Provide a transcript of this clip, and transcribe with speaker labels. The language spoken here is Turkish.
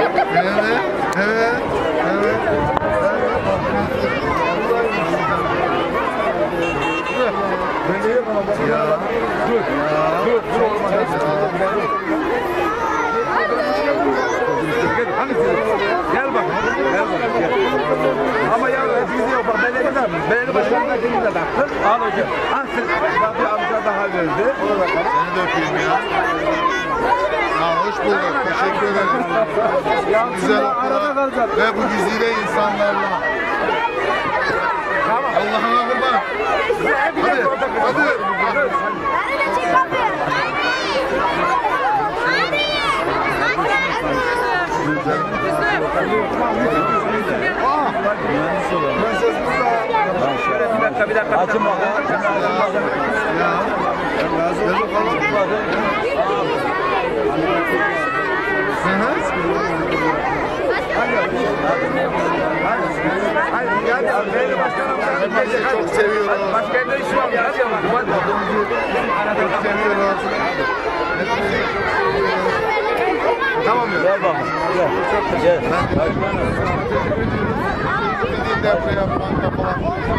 Speaker 1: Evet, evet, evet. Ya.
Speaker 2: Dur. Dur. Dur olmaz. Gel, hangisi? Gel bak. Gel bak. Gel. Ama ya hepimiz yok. Bak belediye başkanına şimdi de taktın. Al hocam. Al. Bak bir amca daha verdi.
Speaker 1: Seni de öpeyim ya. Ya bulduk. Teşekkür ederim.
Speaker 2: Ya
Speaker 1: Güzel okula ve bu güzide insanlarla.
Speaker 2: Tamam.
Speaker 1: Allah'ına kurban. Hadi, hadi.
Speaker 2: Bir dakika bir dakika. Açın bakalım.
Speaker 1: Ya, ver bakalım. Hı hı.
Speaker 2: Hadi gel. Belediye başkanım.
Speaker 1: Hepinizi çok seviyorum.
Speaker 2: Başka yerinde iş var. Hadi yavaş. Hadi.
Speaker 1: Çok seviyorum. Tamam ya.
Speaker 3: Gel bakalım. Gel. Gel.
Speaker 1: De deprem yapmakta falan.